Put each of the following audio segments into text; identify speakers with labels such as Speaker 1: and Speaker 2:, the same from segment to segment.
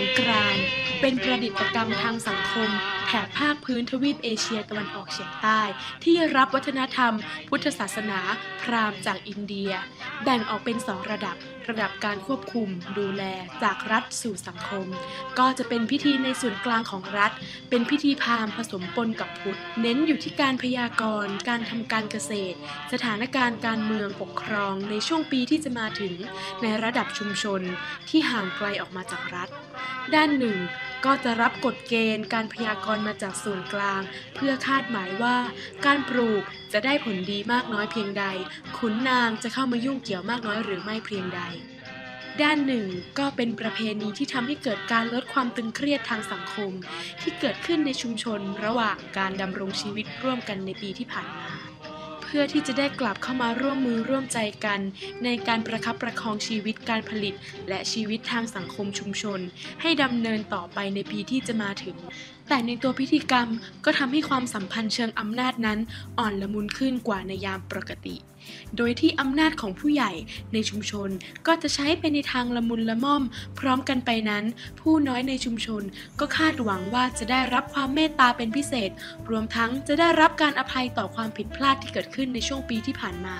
Speaker 1: งกรานต์เป็นประดิษฐกรรมทางสังคมแถบภาคพื้นทวีปเอเชียตะวันออกเฉียงใต้ ที่รับวัฒนธรรม พุทธศาสนา พราหมณ์จากอินเดีย แบ่งออกเป็นสองระดับ ระดับการควบคุม ดูแลจากรัฐสู่สังคม ก็จะเป็นพิธีในส่วนกลางของรัฐ เป็นพิธีพราหมณ์ผสมปนกับพุทธ เน้นอยู่ที่การพยากรณ์ การทำการเกษตร สถานการณ์การเมืองปกครองในช่วงปีที่จะมาถึงในระดับชุมชนที่ห่างไกลออกมาจากรัฐ ด้านหนึ่งก็จะรับกฎเกณฑ์การพยากรณ์มาจากส่วนกลาง เพื่อคาดหมายว่าการปลูกจะได้ผลดีมากน้อยเพียงใด ขุนนางจะเข้ามายุ่งเกี่ยวมากน้อยหรือไม่เพียงใด ด้านหนึ่งก็เป็นประเพณีที่ทำให้เกิดการลดความตึงเครียดทางสังคม ที่เกิดขึ้นในชุมชนระหว่างการดำรงชีวิตร่วมกันในปีที่ผ่านมา พื่อที่จะได้กลับเข้ามาร่วมมือร่วมใจกัน ในการประคับประคองชีวิตการผลิต และชีวิตทางสังคมชุมชน ให้ดำเนินต่อไปในปีที่จะมาถึง แต่ในตัวพิธีกรรมก็ทำให้ความสัมพันธ์เชิงอำนาจนั้นอ่อนละมุนขึ้นกว่าในยามปกติ โดยที่อำนาจของผู้ใหญ่ในชุมชนก็จะใช้ไปในทางละมุนละม่อม พร้อมกันไปนั้น ผู้น้อยในชุมชนก็คาดหวังว่าจะได้รับความเมตตาเป็นพิเศษ รวมทั้งจะได้รับการอภัยต่อความผิดพลาดที่เกิดขึ้นในช่วงปีที่ผ่านมา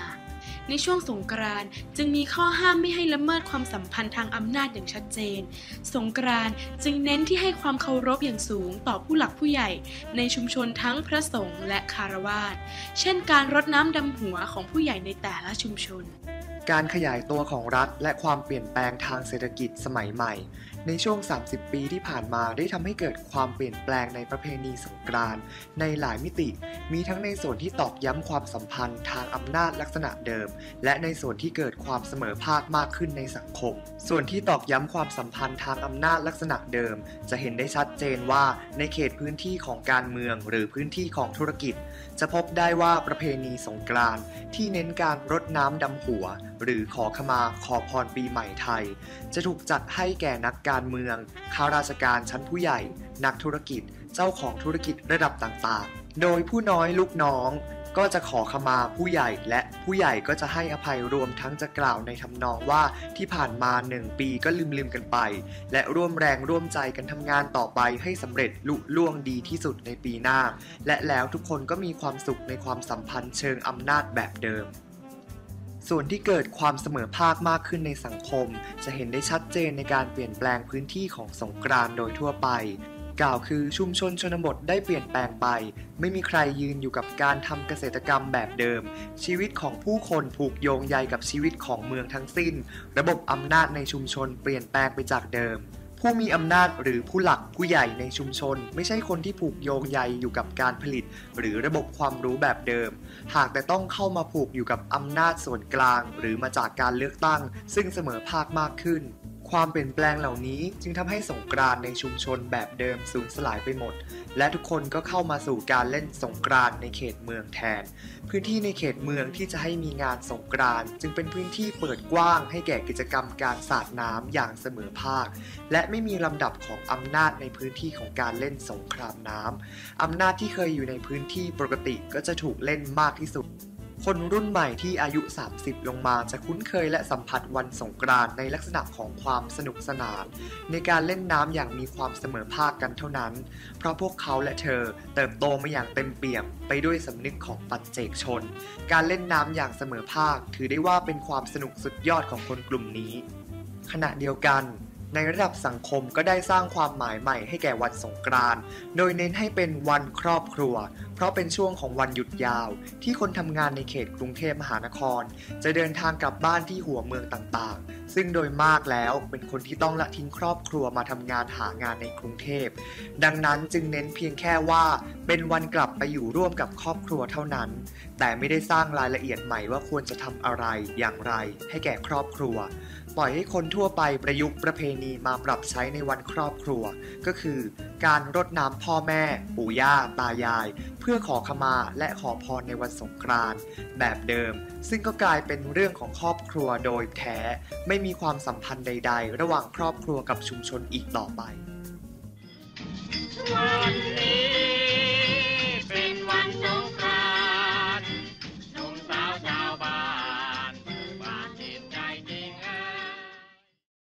Speaker 1: ในช่วงสงกรานต์จึงมีข้อห้ามไม่ให้ละเมิดความสัมพันธ์ทางอำนาจอย่างชัดเจน สงกรานต์จึงเน้นที่ให้ความเคารพอย่างสูงต่อผู้หลักผู้ใหญ่ ในชุมชนทั้งพระสงฆ์และคารวาสเช่นการรดน้ำดำหัวของผู้ใหญ่ในแต่ละชุมชน
Speaker 2: การขยายตัวของรัฐและความเปลี่ยนแปลงทางเศรษฐกิจสมัยใหม่ ในช่วง 30 ปีที่ผ่านมาได้ทำให้เกิดความเปลี่ยนแปลงในประเพณีสงกรานต์ในหลายมิติ มีทั้งในส่วนที่ตอกย้ำความสัมพันธ์ทางอำนาจลักษณะเดิม และในส่วนที่เกิดความเสมอภาคมากขึ้นในสังคม ส่วนที่ตอกย้ำความสัมพันธ์ทางอำนาจลักษณะเดิม จะเห็นได้ชัดเจนว่าในเขตพื้นที่ของการเมืองหรือพื้นที่ของธุรกิจ จะพบได้ว่าประเพณีสงกรานต์ที่เน้นการรดน้ำดำหัว หรือขอขมาขอพรปีใหม่ไทย จะถูกจัดให้แก่นักการการเมือง ข้าราชการชั้นผู้ใหญ่ นักธุรกิจ เจ้าของธุรกิจระดับต่างๆ โดยผู้น้อยลูกน้องก็จะขอขมาผู้ใหญ่และผู้ใหญ่ก็จะให้อภัยรวมทั้งจะกล่าวในทำนองว่าที่ผ่านมาหนึ่งปีก็ลืมๆกันไป และร่วมแรงร่วมใจกันทำงานต่อไปให้สำเร็จลุล่วงดีที่สุดในปีหน้า และแล้วทุกคนก็มีความสุขในความสัมพันธ์เชิงอำนาจแบบเดิม ส่วนที่เกิดความเสมอภาคมากขึ้นในสังคม จะเห็นได้ชัดเจนในการเปลี่ยนแปลงพื้นที่ของสงกรานต์โดยทั่วไป กล่าวคือชุมชนชนบทได้เปลี่ยนแปลงไป ไม่มีใครยืนอยู่กับการทำเกษตรกรรมแบบเดิม ชีวิตของผู้คนผูกโยงใยกับชีวิตของเมืองทั้งสิ้น ระบบอำนาจในชุมชนเปลี่ยนแปลงไปจากเดิม ผู้มีอำนาจหรือผู้หลักผู้ใหญ่ในชุมชน ไม่ใช่คนที่ผูกโยงใยอยู่กับการผลิต หรือระบบความรู้แบบเดิม หากแต่ต้องเข้ามาผูกอยู่กับอำนาจส่วนกลาง หรือมาจากการเลือกตั้ง ซึ่งเสมอภาคมากขึ้น ความเปลี่ยนแปลงเหล่านี้จึงทำให้สงกรานในชุมชนแบบเดิมสูญสลายไปหมด และทุกคนก็เข้ามาสู่การเล่นสงกรานในเขตเมืองแทน พื้นที่ในเขตเมืองที่จะให้มีงานสงกรานจึงเป็นพื้นที่เปิดกว้างให้แก่กิจกรรมการสาดน้ำอย่างเสมอภาค และไม่มีลำดับของอำนาจในพื้นที่ของการเล่นสงครามน้ำอำนาจที่เคยอยู่ในพื้นที่ปกติก็จะถูกเล่นมากที่สุด คนรุ่นใหม่ที่อายุ 30 ลงมาจะคุ้นเคยและสัมผัสวันสงกรานต์ในลักษณะของความสนุกสนาน ในการเล่นน้ำอย่างมีความเสมอภาคกันเท่านั้น เพราะพวกเขาและเธอเติบโตมาอย่างเต็มเปี่ยมไปด้วยสำนึกของปัจเจกชน การเล่นน้ำอย่างเสมอภาค ถือได้ว่าเป็นความสนุกสุดยอดของคนกลุ่มนี้ ขณะเดียวกัน ในระดับสังคมก็ได้สร้างความหมายใหม่ให้แก่วันสงกรานต์ โดยเน้นให้เป็นวันครอบครัว เพราะเป็นช่วงของวันหยุดยาว ที่คนทำงานในเขตกรุงเทพมหานคร จะเดินทางกลับบ้านที่หัวเมืองต่างๆ ซึ่งโดยมากแล้วเป็นคนที่ต้องละทิ้งครอบครัวมาทำงานหางานในกรุงเทพ ดังนั้นจึงเน้นเพียงแค่ว่า เป็นวันกลับไปอยู่ร่วมกับครอบครัวเท่านั้น แต่ไม่ได้สร้างรายละเอียดใหม่ว่าควรจะทำอะไรอย่างไร ให้แก่ครอบครัว ปล่อยให้คนทั่วไปประยุกต์ประเพณีมาปรับใช้ในวันครอบครัว ก็คือ การรดน้ำพ่อแม่ ปู่ย่า ตายาย เพื่อขอขมาและขอพรในวันสงกรานต์แบบเดิม ซึ่งก็กลายเป็นเรื่องของครอบครัวโดยแท้ ไม่มีความสัมพันธ์ใด ๆ ระหว่างครอบครัวกับชุมชนอีกต่อไป
Speaker 3: วันนี้